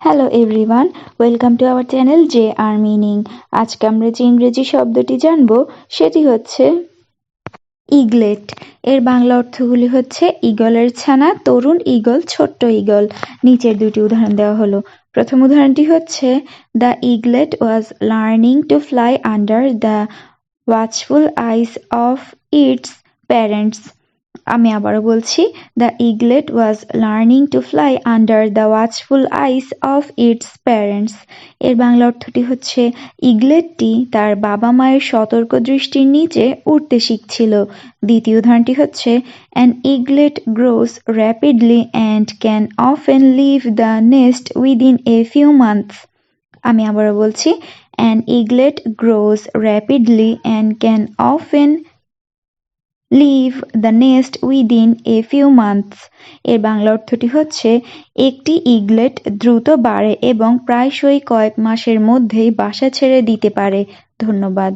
Hello everyone welcome to our channel J R meaning আজকে আমরা যে ইংরেজি শব্দটি জানব, সেটি হচ্ছে ইগলেট এর বাংলা অর্থগুলি হচ্ছে ইগলের ছানা, তরুণ ইগল ছোট্ট ইগল নিচের দুটি উদাহরণ দেওয়া হলো। প্রথম উদাহরণটি হচ্ছে the eaglet was learning to fly under the watchful eyes of its parents আমি আবারও বলছি the eaglet was learning to fly under the watchful eyes of its parents এর বাংলা অর্থটি হচ্ছে, ইগলেটটি তার বাবা মায়ের সতর্ক দৃষ্টির নিচে উঠতে শিখছিল। দ্বিতীয় উদাহরণটি হচ্ছে an eaglet grows rapidly and can often leave the nest within a few months আমি আবারও বলছি an eaglet grows rapidly and can often leave the nest within a few months. এর বাংলা অর্থটি হচ্ছে, একটি ইগলেট দ্রুত বাড়ে এবং প্রায়শই কয়েক মাসের মধ্যেই বাসা ছেড়ে দিতে পারে। ধন্যবাদ।